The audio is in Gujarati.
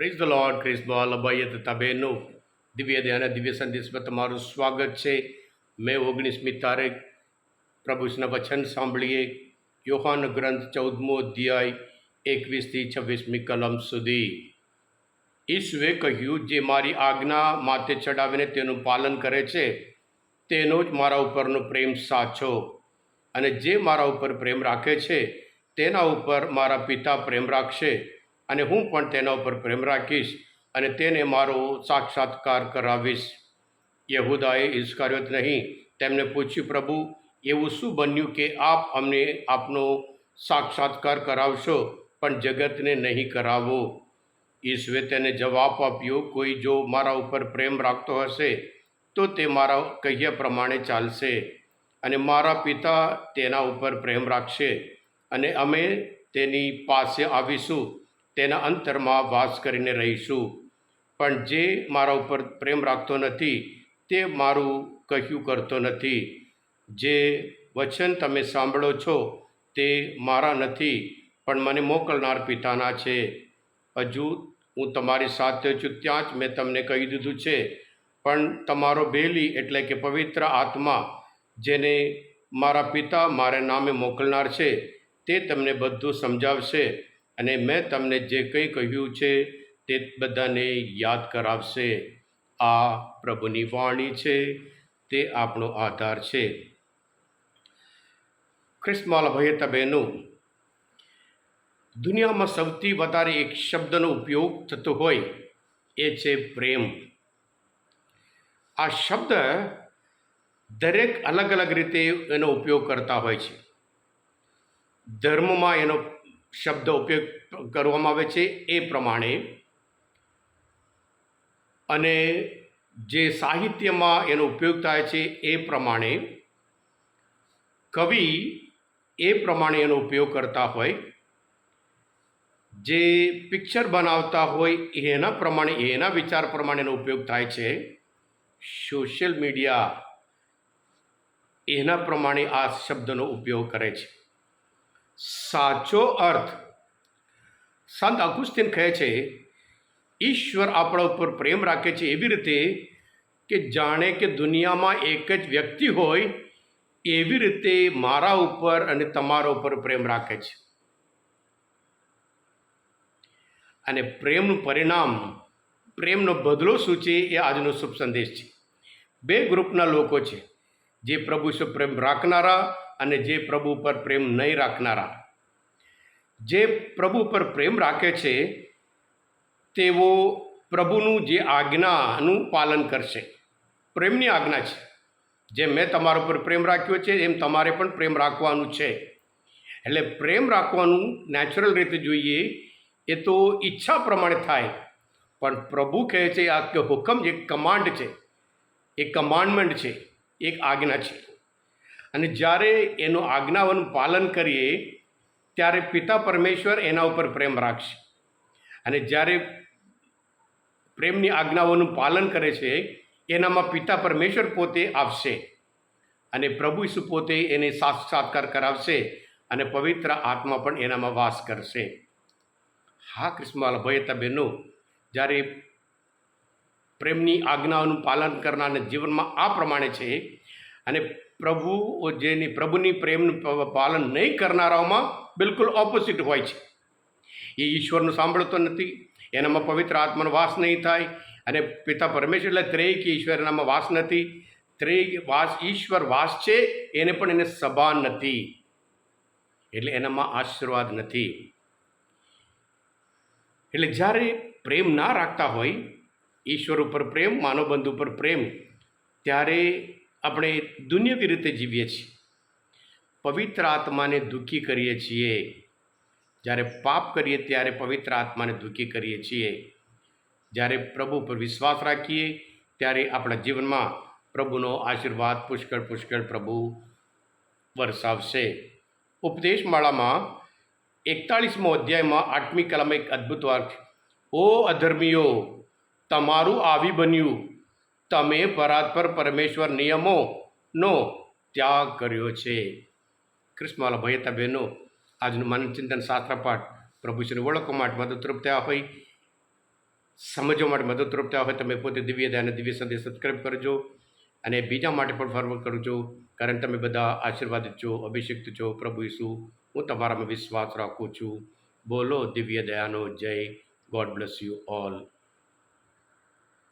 પ્રેઝ ધ લોર્ડ ક્રિસ બોલ અભય તથા બહેનો દિવ્ય ધ્યાન દિવ્ય સંદેશમાં તમારું સ્વાગત છે. મેં ઓગણીસમી તારીખ પ્રભુના વચન સાંભળીએ. યોહાન ગ્રંથ ચૌદમો અધ્યાય એકવીસથી છવ્વીસમી કલમ સુધી. ઈશ્વે કહ્યું, જે મારી આજ્ઞા માથે ચડાવીને તેનું પાલન કરે છે, તેનો જ મારા ઉપરનો પ્રેમ સાચો. અને જે મારા ઉપર પ્રેમ રાખે છે, તેના ઉપર મારા પિતા પ્રેમ રાખશે. અને હું પણ તેના ઉપર પ્રેમ રાખીશ અને તેને મારો સાક્ષાત્કાર કરાવીશ. યહુદાએ ઇસ્કાર્યોત નહીં, તેમને પૂછ્યું, પ્રભુ, એવું શું બન્યું કે આપ અમને આપનો સાક્ષાત્કાર કરાવશો, પણ જગતને નહીં કરાવો? ઈશ્વે તેને જવાબ આપ્યો, કોઈ જો મારા ઉપર પ્રેમ રાખતો હશે, તો તે મારા કહ્યા પ્રમાણે ચાલશે અને મારા પિતા તેના ઉપર પ્રેમ રાખશે અને અમે તેની પાસે આવીશું. તેના અંતરમાં વાસ કરીને રહીશું. પણ જે મારા ઉપર પ્રેમ રાખતો નથી, તે મારું કહ્યું કરતો નથી. જે વચન તમે સાંભળો છો, તે મારા નથી, પણ મને મોકલનાર પિતાના છે. હજુ હું તમારી સાથે છું, ત્યાં જ મેં તમને કહી દીધું છે. પણ તમારો બેલી એટલે કે પવિત્ર આત્મા, જેને મારા પિતા મારા નામે મોકલનાર છે, તે તમને બધું સમજાવશે. અને મેં તમને જે કંઈ કહ્યું છે તે બધાને યાદ કરાવશે. આ પ્રભુની વાણી છે, તે આપણો આધાર છે. ખ્રિસ્તમાલ ભાઈ તબેનું દુનિયામાં સૌથી વધારે એક શબ્દનો ઉપયોગ થતો હોય એ છે પ્રેમ. આ શબ્દ દરેક અલગ અલગ રીતે એનો ઉપયોગ કરતા હોય છે. ધર્મમાં એનો શબ્દ ઉપયોગ કરવામાં આવે છે એ પ્રમાણે. અને જે સાહિત્યમાં એનો ઉપયોગ થાય છે એ પ્રમાણે કવિ એ પ્રમાણે એનો ઉપયોગ કરતા હોય. જે પિક્ચર બનાવતા હોય એના પ્રમાણે, એના વિચાર પ્રમાણે એનો ઉપયોગ થાય છે. સોશિયલ મીડિયા એના પ્રમાણે આ શબ્દનો ઉપયોગ કરે છે. સાચો અર્થ. સંત અગુસ્તીન કહે છે, ઈશ્વર આપણા ઉપર પ્રેમ રાખે છે એવી રીતે કે જાણે કે દુનિયામાં એક જ વ્યક્તિ હોય, એવી રીતે મારા ઉપર અને તમારા ઉપર પ્રેમ રાખે છે. અને પ્રેમનું પરિણામ, પ્રેમનો બદલો શું છે એ આજનો શુભ સંદેશ છે. બે ગ્રુપના લોકો છે, જે પ્રભુ ઉપર પ્રેમ રાખનારા અને જે પ્રભુ પર પ્રેમ નહીં રાખનારા. જે પ્રભુ પર પ્રેમ રાખે છે, તેઓ પ્રભુનું જે આજ્ઞાનું પાલન કરશે. પ્રેમની આજ્ઞા છે. જેમ મેં તમારા ઉપર પ્રેમ રાખ્યો છે, એમ તમારે પણ પ્રેમ રાખવાનું છે. એટલે પ્રેમ રાખવાનું નેચરલ રીતે જોઈએ, એ તો ઈચ્છા પ્રમાણે થાય. પણ પ્રભુ કહે છે, આ કે હુકમ, જે કમાન્ડ છે, એ કમાન્ડમેન્ટ છે, એક આજ્ઞા છે. અને જ્યારે એનું આજ્ઞાઓનું પાલન કરીએ, ત્યારે પિતા પરમેશ્વર એના ઉપર પ્રેમ રાખશે. અને જ્યારે પ્રેમની આજ્ઞાઓનું પાલન કરે છે, એનામાં પિતા પરમેશ્વર પોતે આવશે અને પ્રભુ ઈસુ પોતે એને સાક્ષાત્કાર કરાવશે અને પવિત્ર આત્મા પણ એનામાં વાસ કરશે. હા કૃષ્ણમાલ ભયતા બહેનો, જ્યારે પ્રેમની આજ્ઞાઓનું પાલન કરનારને જીવનમાં આ પ્રમાણે છે અને પ્રભુ જેની પ્રભુની પ્રેમનું પાલન નહીં કરનારાઓમાં બિલકુલ ઓપોઝિટ હોય છે. એ ઈશ્વરનું સાંભળતો નથી, એનામાં પવિત્ર આત્માનો વાસ નહીં થાય, અને પિતા પરમેશ્વર એટલે ત્રેય કે ઈશ્વર એનામાં વાસ નથી. ત્રેય વાસ, ઈશ્વર વાસ છે, એને પણ એને સભા નથી. એટલે એનામાં આશીર્વાદ નથી. એટલે જ્યારે પ્રેમ ના રાખતા હોય, ઈશ્વર ઉપર પ્રેમ, માનવબંધ ઉપર પ્રેમ, ત્યારે આપણે દુનિયાવી રીતે જીવીએ છીએ. પવિત્ર આત્માને દુઃખી કરીએ છીએ. જ્યારે પાપ કરીએ ત્યારે પવિત્ર આત્માને દુઃખી કરીએ છીએ. જ્યારે પ્રભુ પર વિશ્વાસ રાખીએ ત્યારે આપણા જીવનમાં પ્રભુનો આશીર્વાદ પુષ્કળ પુષ્કળ પ્રભુ વરસાવશે. ઉપદેશમાળામાં એકતાળીસમો અધ્યાયમાં આઠમી કલમ એક અદ્ભુત વાક્ય ઓ અધર્મીઓ, તમારું આવી બન્યું તમે પરાત્પર પરમેશ્વર નિયમોનો ત્યાગ કર્યો છે. કૃષ્ણવાલા ભયતા બહેનો, આજનું મનચિંતન શાસ્ત્ર પાઠ પ્રભુશ્રી ઓળખવા માટે મદદરૂપ થયા હોય, સમજવા માટે મદદરૂપ થયા હોય, તમે પોતે દિવ્ય દયા દિવ્ય સંદેશ સબસ્ક્રાઈબ કરજો અને બીજા માટે પણ ફોરવર્ડ કરજો, કારણ તમે બધા આશીર્વાદિત છો, અભિષિક્ત છો, પ્રભુ ઈસુ, હું તમારામાં વિશ્વાસ રાખું છું. બોલો દિવ્ય દયાનો જય. God bless you all